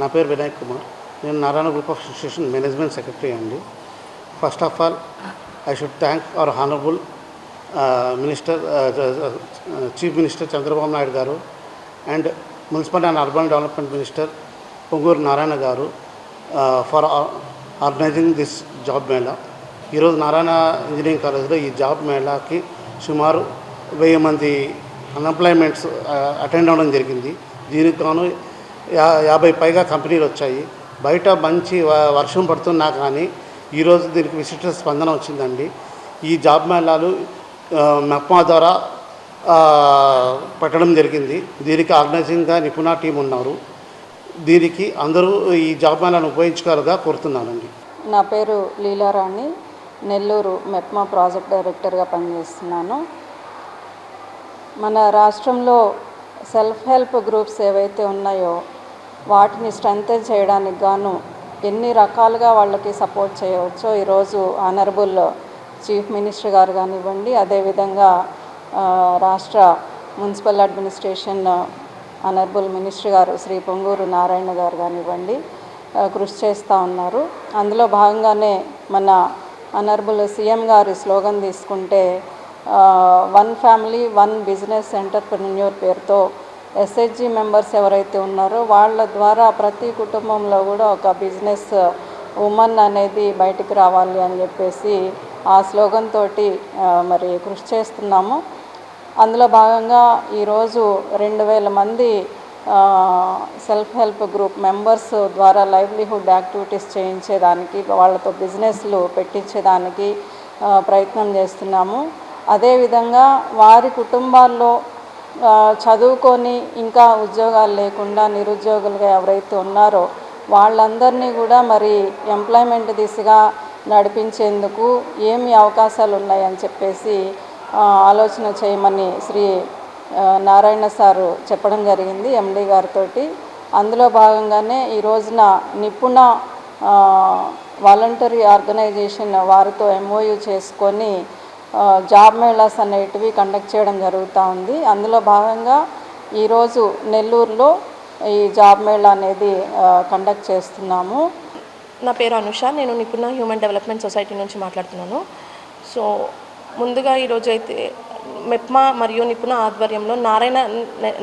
నా పేరు వినాయక్ కుమార్. నేను Narayana group of institution management secretary అండి. First of all I should thank our honourable minister chief minister Chandrababu Naidu garu and municipal and urban development minister Ponguru Narayana garu for organizing this job mela. ఈరోజు Narayana engineering కాలేజ్లో ఈ job మేళాకి సుమారు వెయ్యి మంది unemployments attend అవ్వడం జరిగింది. దీనికి గాను యా యాభై పైగా కంపెనీలు వచ్చాయి. బయట మంచి వ- వర్షం పడుతున్నా కానీ ఈరోజు దీనికి విశిష్ట స్పందన వచ్చిందండి. ఈ జాబ్ మేళాలు మెప్మా ద్వారా పెట్టడం జరిగింది. దీనికి ఆర్గనైజింగ్గా నిపుణ టీం ఉన్నారు. దీనికి అందరూ ఈ జాబ్ మేళాను ఉపయోగించుకోవాలిగా కోరుతున్నానండి. నా పేరు లీలారాణి. నెల్లూరు మెప్మా ప్రాజెక్ట్ డైరెక్టర్గా పనిచేస్తున్నాను. మన రాష్ట్రంలో సెల్ఫ్ హెల్ప్ గ్రూప్స్ ఏవైతే ఉన్నాయో వాటిని స్ట్రెంగ్తెన్ చేయడానికి గాను ఎన్ని రకాలుగా వాళ్ళకి సపోర్ట్ చేయవచ్చో ఈరోజు ఆనరబుల్ చీఫ్ మినిస్టర్ గారు కానివ్వండి అదేవిధంగా రాష్ట్ర మున్సిపల్ అడ్మినిస్ట్రేషన్ ఆనరబుల్ మినిస్టర్ గారు శ్రీ పొంగూరు నారాయణ గారు కానివ్వండి కృషి చేస్తూ ఉన్నారు. అందులో భాగంగానే మన అనర్బుల్ సీఎం గారి స్లోగన్ తీసుకుంటే one family one business entrepreneur పేరుతో ఎస్హెచ్జి మెంబర్స్ ఎవరైతే ఉన్నారో వాళ్ళ ద్వారా ప్రతి కుటుంబంలో కూడా ఒక బిజినెస్ ఉమెన్ అనేది బయటికి రావాలి అని చెప్పేసి ఆ స్లోగన్ తోటి మరి కృషి చేస్తున్నాము. అందులో భాగంగా ఈరోజు రెండు వేల మంది సెల్ఫ్ హెల్ప్ గ్రూప్ మెంబర్స్ ద్వారా లైవ్లీహుడ్ యాక్టివిటీస్ చేయించేదానికి వాళ్ళతో బిజినెస్లు పెట్టించేదానికి ప్రయత్నం చేస్తున్నాము. అదేవిధంగా వారి కుటుంబాల్లో చదువుకొని ఇంకా ఉద్యోగాలు లేకుండా నిరుద్యోగులుగా ఎవరైతే ఉన్నారో వాళ్ళందరినీ కూడా మరి ఎంప్లాయ్మెంట్ దిశగా నడిపించేందుకు ఏమి అవకాశాలు ఉన్నాయని చెప్పేసి ఆలోచన చేయమని శ్రీ నారాయణ సారు చెప్పడం జరిగింది ఎండి గారితో అందులో భాగంగానే ఈ రోజున నిపుణ వాలంటరీ ఆర్గనైజేషన్ వారితో ఎంఓయూ చేసుకొని జాబ్ మేళాస్ అనేటివి కండక్ట్ చేయడం జరుగుతూ ఉంది. అందులో భాగంగా ఈరోజు నెల్లూరులో ఈ జాబ్ మేళా అనేది కండక్ట్ చేస్తున్నాము. నా పేరు అనుష. నేను నిపుణ హ్యూమన్ డెవలప్మెంట్ సొసైటీ నుంచి మాట్లాడుతున్నాను. సో ముందుగా ఈరోజు అయితే మెప్మా మరియు నిపుణ ఆధ్వర్యంలో నారాయణ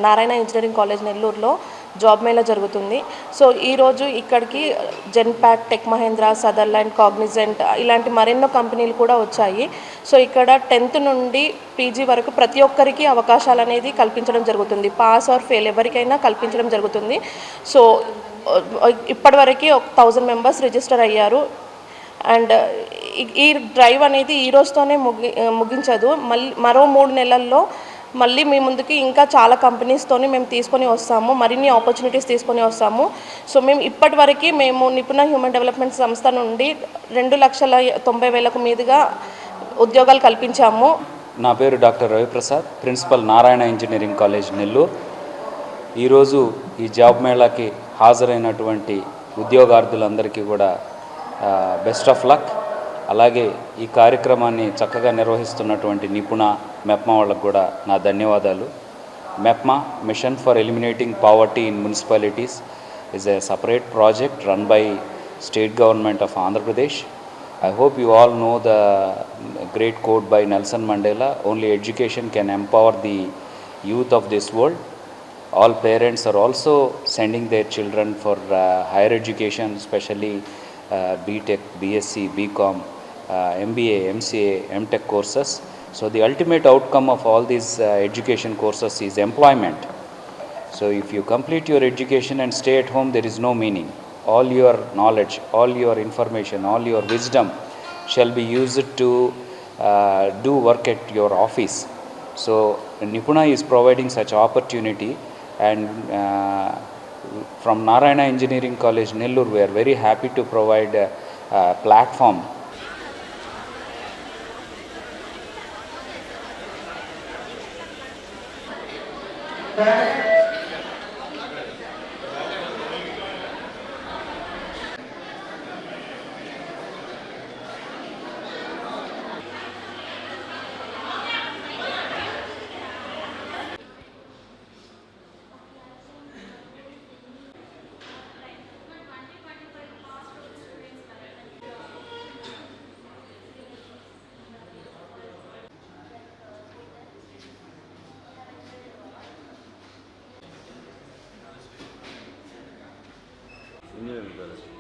నారాయణ ఇంజనీరింగ్ కాలేజ్ నెల్లూరులో జాబ్ మేళా జరుగుతుంది. సో ఈరోజు ఇక్కడికి Genpact Tech Mahindra Sutherland Cognizant ఇలాంటి మరెన్నో కంపెనీలు కూడా వచ్చాయి. సో ఇక్కడ టెన్త్ నుండి పీజీ వరకు ప్రతి ఒక్కరికి అవకాశాలు అనేది కల్పించడం జరుగుతుంది. పాస్ ఆర్ ఫెయిల్ ఎవరికైనా కల్పించడం జరుగుతుంది. సో ఇప్పటివరకు ఒక థౌజండ్ మెంబర్స్ రిజిస్టర్ అయ్యారు. అండ్ ఈ- ఈ డ్రైవ్ అనేది ఈ రోజుతోనే ముగి ముగించదు. మళ్ళీ మరో మూడు నెలల్లో మళ్ళీ మీ ముందుకి ఇంకా చాలా కంపెనీస్తోని మేము తీసుకొని వస్తాము మరిన్ని ఆపర్చునిటీస్ తీసుకొని వస్తాము. సో మేము ఇప్పటివరకు మేము నిపుణ హ్యూమన్ డెవలప్మెంట్ సంస్థ నుండి రెండు లక్షల తొంభై వేలకు మీదుగా ఉద్యోగాలు కల్పించాము. నా పేరు doctor Raviprasad principal Narayana engineering college Nellore. ఈరోజు ఈ జాబ్ మేళాకి హాజరైనటువంటి ఉద్యోగార్థులందరికీ కూడా బెస్ట్ ఆఫ్ లక్ అలాగే ఈ కార్యక్రమాన్ని చక్కగా నిర్వహిస్తున్నటువంటి నిపుణ మెప్మా వాళ్ళకు కూడా నా ధన్యవాదాలు. MEPMA mission for eliminating poverty in municipalities is a separate project run by state government of Andhra Pradesh I hope you all know the great quote by Nelson Mandela. Only education can empower the youth of this world. All parents are also sending their children for uh, higher education specially uh, BTech BSc BCom. MBA, MCA, MTech courses. So the ultimate outcome of all these uh, education courses is employment. So if you complete your education and stay at home, there is no meaning. All your knowledge, all your information, all your wisdom shall be used to uh, do work at your office. So Nipuna is providing such opportunity and uh, from Narayana Engineering College, Nellore, we are very happy to provide a, a platform Back Dinliyorum böyle.